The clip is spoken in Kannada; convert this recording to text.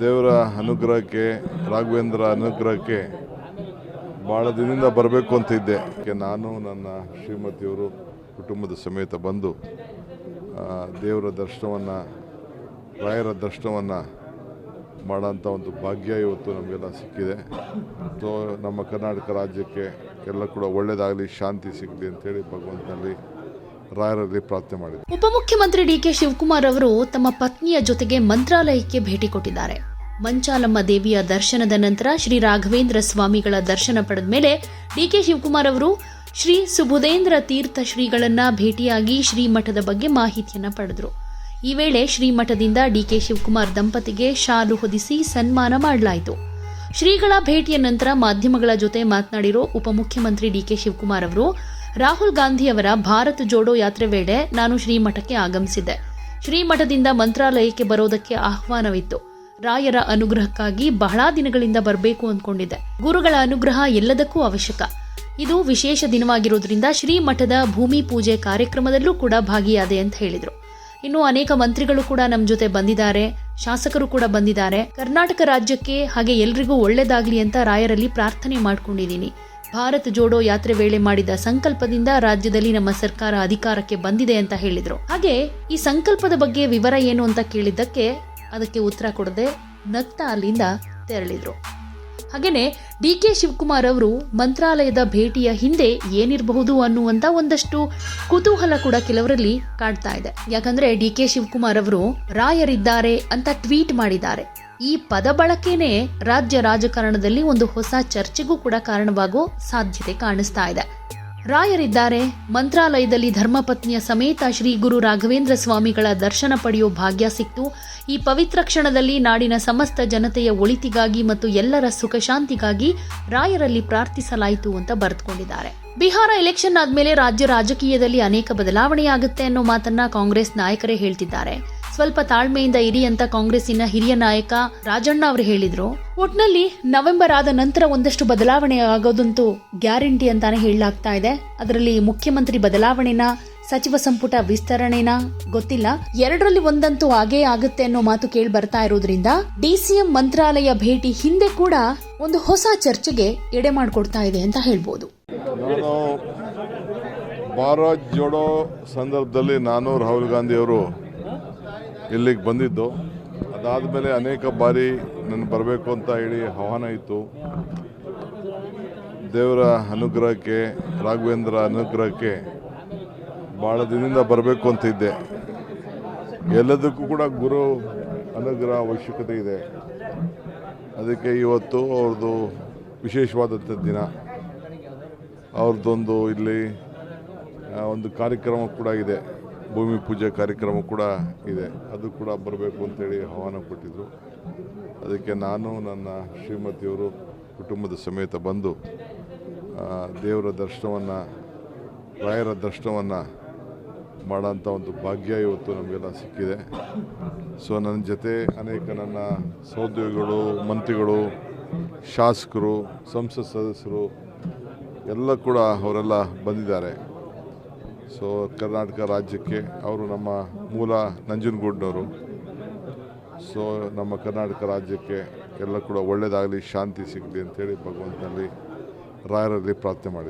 ದೇವರ ಅನುಗ್ರಹಕ್ಕೆ, ರಾಘವೇಂದ್ರ ಅನುಗ್ರಹಕ್ಕೆ ಭಾಳ ದಿನದಿಂದ ಬರಬೇಕು ಅಂತ ಇದ್ದೆ. ನಾನು, ನನ್ನ ಶ್ರೀಮತಿಯವರು ಕುಟುಂಬದ ಸಮೇತ ಬಂದು ದೇವರ ದರ್ಶನವನ್ನು, ರಾಯರ ದರ್ಶನವನ್ನು ಮಾಡೋಂಥ ಒಂದು ಭಾಗ್ಯ ಇವತ್ತು ನಮಗೆಲ್ಲ ಸಿಕ್ಕಿದೆ. ಸೊ, ನಮ್ಮ ಕರ್ನಾಟಕ ರಾಜ್ಯಕ್ಕೆ ಎಲ್ಲ ಕೂಡ ಒಳ್ಳೆಯದಾಗಲಿ ಶಾಂತಿ ಸಿಗಲಿ ಅಂತೇಳಿ ಭಗವಂತನಲ್ಲಿ ರಾಯರಲ್ಲಿ ಪ್ರಾರ್ಥನೆ ಮಾಡಿದ್ದಾರೆ ಉಪಮುಖ್ಯಮಂತ್ರಿ ಡಿ ಕೆ ಶಿವಕುಮಾರ್ ಅವರು ತಮ್ಮ ಪತ್ನಿಯ ಜೊತೆಗೆ ಮಂತ್ರಾಲಯಕ್ಕೆ ಭೇಟಿ ಕೊಟ್ಟಿದ್ದಾರೆ. ಮಂಚಾಲಮ್ಮ ದೇವಿಯ ದರ್ಶನದ ನಂತರ ಶ್ರೀ ರಾಘವೇಂದ್ರ ಸ್ವಾಮಿಗಳ ದರ್ಶನ ಪಡೆದ ಮೇಲೆ ಡಿಕೆ ಶಿವಕುಮಾರ್ ಅವರು ಶ್ರೀ ಸುಬುಧೇಂದ್ರ ತೀರ್ಥ ಶ್ರೀಗಳನ್ನ ಭೇಟಿಯಾಗಿ ಶ್ರೀಮಠದ ಬಗ್ಗೆ ಮಾಹಿತಿಯನ್ನು ಪಡೆದರು. ಈ ವೇಳೆ ಶ್ರೀಮಠದಿಂದ ಡಿಕೆ ಶಿವಕುಮಾರ್ ದಂಪತಿಗೆ ಶಾಲು ಹೊದಿಸಿ ಸನ್ಮಾನ ಮಾಡಲಾಯಿತು. ಶ್ರೀಗಳ ಭೇಟಿಯ ನಂತರ ಮಾಧ್ಯಮಗಳ ಜೊತೆ ಮಾತನಾಡಿರೋ ಉಪಮುಖ್ಯಮಂತ್ರಿ ಡಿಕೆ ಶಿವಕುಮಾರ್ ಅವರು, ರಾಹುಲ್ ಗಾಂಧಿ ಅವರ ಭಾರತ್ ಜೋಡೋ ಯಾತ್ರೆ ವೇಳೆ ನಾನು ಶ್ರೀಮಠಕ್ಕೆ ಆಗಮಿಸಿದ್ದೆ. ಶ್ರೀಮಠದಿಂದ ಮಂತ್ರಾಲಯಕ್ಕೆ ಬರೋದಕ್ಕೆ ಆಹ್ವಾನವಿತ್ತು. ರಾಯರ ಅನುಗ್ರಹಕ್ಕಾಗಿ ಬಹಳ ದಿನಗಳಿಂದ ಬರಬೇಕು ಅಂದ್ಕೊಂಡಿದ್ದೆ. ಗುರುಗಳ ಅನುಗ್ರಹ ಎಲ್ಲದಕ್ಕೂ ಅವಶ್ಯಕ. ಇದು ವಿಶೇಷ ದಿನವಾಗಿರೋದ್ರಿಂದ ಶ್ರೀಮಠದ ಭೂಮಿ ಪೂಜೆ ಕಾರ್ಯಕ್ರಮದಲ್ಲೂ ಕೂಡ ಭಾಗಿಯಾದೆ ಅಂತ ಹೇಳಿದರು. ಇನ್ನು ಅನೇಕ ಮಂತ್ರಿಗಳು ಕೂಡ ನಮ್ಮ ಜೊತೆ ಬಂದಿದ್ದಾರೆ, ಶಾಸಕರು ಕೂಡ ಬಂದಿದ್ದಾರೆ. ಕರ್ನಾಟಕ ರಾಜ್ಯಕ್ಕೆ ಹಾಗೆ ಎಲ್ರಿಗೂ ಒಳ್ಳೇದಾಗ್ಲಿ ಅಂತ ರಾಯರಲ್ಲಿ ಪ್ರಾರ್ಥನೆ ಮಾಡ್ಕೊಂಡಿದ್ದೀನಿ. ಭಾರತ್ ಜೋಡೋ ಯಾತ್ರೆ ವೇಳೆ ಮಾಡಿದ ಸಂಕಲ್ಪದಿಂದ ರಾಜ್ಯದಲ್ಲಿ ನಮ್ಮ ಸರ್ಕಾರ ಅಧಿಕಾರಕ್ಕೆ ಬಂದಿದೆ ಅಂತ ಹೇಳಿದರು. ಹಾಗೆ ಈ ಸಂಕಲ್ಪದ ಬಗ್ಗೆ ವಿವರ ಏನು ಅಂತ ಕೇಳಿದ್ದಕ್ಕೆ ಅದಕ್ಕೆ ಉತ್ತರ ಕೊಡದೆ ನಗ್ತಾ ಅಲ್ಲಿಂದ ತೆರಳಿದ್ರು. ಹಾಗೆಯೇ ಡಿ ಕೆ ಶಿವಕುಮಾರ್ ಅವರು ಮಂತ್ರಾಲಯದ ಭೇಟಿಯ ಹಿಂದೆ ಏನಿರಬಹುದು ಅನ್ನುವಂಥ ಒಂದಷ್ಟು ಕುತೂಹಲ ಕೂಡ ಕೆಲವರಲ್ಲಿ ಕಾಡ್ತಾ ಇದೆ. ಯಾಕಂದ್ರೆ ಡಿ ಕೆ ಶಿವಕುಮಾರ್ ಅವರು ರಾಯರಿದ್ದಾರೆ ಅಂತ ಟ್ವೀಟ್ ಮಾಡಿದ್ದಾರೆ. ಈ ಪದ ಬಳಕೆನೇ ರಾಜ್ಯ ರಾಜಕಾರಣದಲ್ಲಿ ಒಂದು ಹೊಸ ಚರ್ಚೆಗೂ ಕೂಡ ಕಾರಣವಾಗೋ ಸಾಧ್ಯತೆ ಕಾಣಿಸ್ತಾ ಇದೆ. ರಾಯರಿದ್ದಾರೆ. ಮಂತ್ರಾಲಯದಲ್ಲಿ ಧರ್ಮಪತ್ನಿಯ ಸಮೇತ ಶ್ರೀ ಗುರು ರಾಘವೇಂದ್ರ ಸ್ವಾಮಿಗಳ ದರ್ಶನ ಪಡೆಯೋ ಭಾಗ್ಯ ಸಿಕ್ತು. ಈ ಪವಿತ್ರ ಕ್ಷಣದಲ್ಲಿ ನಾಡಿನ ಸಮಸ್ತ ಜನತೆಯ ಒಳಿತಿಗಾಗಿ ಮತ್ತು ಎಲ್ಲರ ಸುಖ ಶಾಂತಿಗಾಗಿ ರಾಯರಲ್ಲಿ ಪ್ರಾರ್ಥಿಸಲಾಯಿತು ಅಂತ ಬರೆದುಕೊಂಡಿದ್ದಾರೆ. ಬಿಹಾರ ಎಲೆಕ್ಷನ್ ಆದಮೇಲೆ ರಾಜ್ಯ ರಾಜಕೀಯದಲ್ಲಿ ಅನೇಕ ಬದಲಾವಣೆಯಾಗುತ್ತೆ ಅನ್ನೋ ಮಾತನ್ನ ಕಾಂಗ್ರೆಸ್ ನಾಯಕರೇ ಹೇಳ್ತಿದ್ದಾರೆ. ಸ್ವಲ್ಪ ತಾಳ್ಮೆಯಿಂದ ಇರಿ ಅಂತ ಕಾಂಗ್ರೆಸ್ಸಿನ ಹಿರಿಯ ನಾಯಕ ರಾಜಣ್ಣ ಅವರು ಹೇಳಿದ್ರು. ಒಟ್ನಲ್ಲಿ ನವೆಂಬರ್ ಆದ ನಂತರ ಒಂದಷ್ಟು ಬದಲಾವಣೆ ಆಗೋದಂತೂ ಗ್ಯಾರಂಟಿ ಅಂತಾನೆ ಹೇಳಲಾಗ್ತಾ ಇದೆ. ಅದರಲ್ಲಿ ಮುಖ್ಯಮಂತ್ರಿ ಬದಲಾವಣೆನ, ಸಚಿವ ಸಂಪುಟ ವಿಸ್ತರಣೆನ, ಗೊತ್ತಿಲ್ಲ. ಎರಡರಲ್ಲಿ ಒಂದಂತೂ ಆಗೇ ಆಗುತ್ತೆ ಅನ್ನೋ ಮಾತು ಕೇಳಿ ಬರ್ತಾ ಇರೋದ್ರಿಂದ ಡಿಸಿಎಂ ಮಂತ್ರಾಲಯ ಭೇಟಿ ಹಿಂದೆ ಕೂಡ ಒಂದು ಹೊಸ ಚರ್ಚೆಗೆ ಎಡೆ ಮಾಡಿಕೊಡ್ತಾ ಇದೆ ಅಂತ ಹೇಳ್ಬೋದು. ಭಾರತ್ ಜೋಡೋ ಸಂದರ್ಭದಲ್ಲಿ ನಾನು ರಾಹುಲ್ ಗಾಂಧಿಯವರು ಇಲ್ಲಿಗೆ ಬಂದಿದ್ದು. ಅದಾದ ಮೇಲೆ ಅನೇಕ ಬಾರಿ ನಾನು ಬರಬೇಕು ಅಂತ ಹೇಳಿ ಆಹ್ವಾನ ಇತ್ತು. ದೇವರ ಅನುಗ್ರಹಕ್ಕೆ, ರಾಘವೇಂದ್ರ ಅನುಗ್ರಹಕ್ಕೆ ಭಾಳ ದಿನದಿಂದ ಬರಬೇಕು ಅಂತ ಇದ್ದೆ ಎಲ್ಲದಕ್ಕೂ ಕೂಡ ಗುರು ಅನುಗ್ರಹ ಅವಶ್ಯಕತೆ ಇದೆ. ಅದಕ್ಕೆ ಇವತ್ತು ಅವ್ರದ್ದು ವಿಶೇಷವಾದಂಥ ದಿನ. ಅವ್ರದ್ದೊಂದು ಇಲ್ಲಿ ಒಂದು ಕಾರ್ಯಕ್ರಮ ಕೂಡ ಇದೆ. ಭೂಮಿ ಪೂಜೆ ಕಾರ್ಯಕ್ರಮ ಕೂಡ ಇದೆ. ಅದು ಕೂಡ ಬರಬೇಕು ಅಂತೇಳಿ ಆಹ್ವಾನ ಕೊಟ್ಟಿದ್ದರು ಅದಕ್ಕೆ ನಾನು ನನ್ನ ಶ್ರೀಮತಿಯವರು ಕುಟುಂಬದ ಸಮೇತ ಬಂದು ದೇವರ ದರ್ಶನವನ್ನು, ರಾಯರ ದರ್ಶನವನ್ನು ಮಾಡೋಂಥ ಒಂದು ಭಾಗ್ಯ ಇವತ್ತು ನಮಗೆಲ್ಲ ಸಿಕ್ಕಿದೆ. ಸೊ ನನ್ನ ಜೊತೆ ಅನೇಕ ನನ್ನ ಸಹೋದ್ಯೋಗಿಗಳು, ಮಂತ್ರಿಗಳು, ಶಾಸಕರು, ಸಂಸತ್ ಸದಸ್ಯರು ಎಲ್ಲ ಕೂಡ ಅವರೆಲ್ಲ ಬಂದಿದ್ದಾರೆ. ಸೊ ಕರ್ನಾಟಕ ರಾಜ್ಯಕ್ಕೆ ಅವರು ನಮ್ಮ ಮೂಲ ನಂಜನಗೂಡಿನವರು. ಸೊ ನಮ್ಮ ಕರ್ನಾಟಕ ರಾಜ್ಯಕ್ಕೆ ಎಲ್ಲ ಕೂಡ ಒಳ್ಳೆಯದಾಗಲಿ ಶಾಂತಿ ಸಿಗಲಿ ಅಂತೇಳಿ ಭಗವಂತನಲ್ಲಿ ರಾಯರಲ್ಲಿ ಪ್ರಾರ್ಥನೆ ಮಾಡಿದ್ದೆ